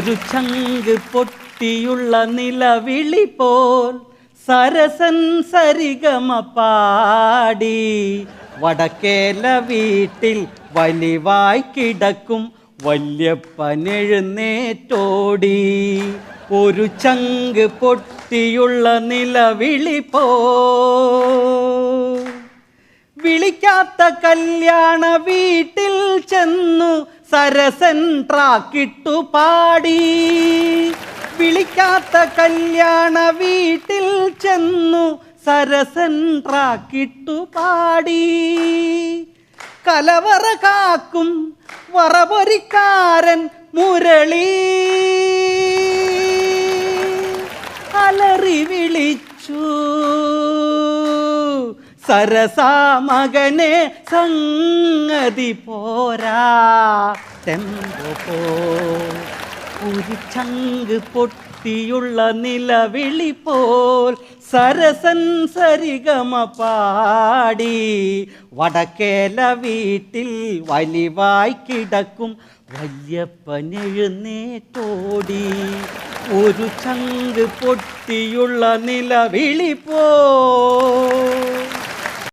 ഒരു ചങ്ക് പൊട്ടിയുള്ള നിലവിളി പോൽ സരസൻ സരിഗമ പാടി. വടക്കേല വീട്ടിൽ വലിവായി കിടക്കും വല്യപ്പനെഴുന്നേറ്റോടി ഒരു ചങ്ക് പൊട്ടിയുള്ള നിലവിളി പോ വിളിക്കാത്ത കല്യാണ വീട്ടിൽ ചെന്നു സരസൻ ട്രാക്കിട്ടു പാടി. വിളിക്കാത്ത കല്യാണ വീട്ടിൽ ചെന്നു സരസൻ ട്രാക്കിട്ടു പാടി. കലവറ കാക്കും വറപൊരിക്കാരൻ മുരളി. അലറി വിളിച്ചു. സരസാ മകനെ സംഗതി പോരാ. ടെമ്പോ പോ ഒരു ചങ്ക് പൊട്ടിയുള്ള നിലവിളി പോൽ സരസൻ സരിഗമ പാടി. വടക്കേല വീട്ടിൽ വലിവായി കിടക്കും വല്യപ്പനെഴുന്നേറ്റോടി ഒരു ചങ്ക് പൊട്ടിയുള്ള നിലവിളി പോ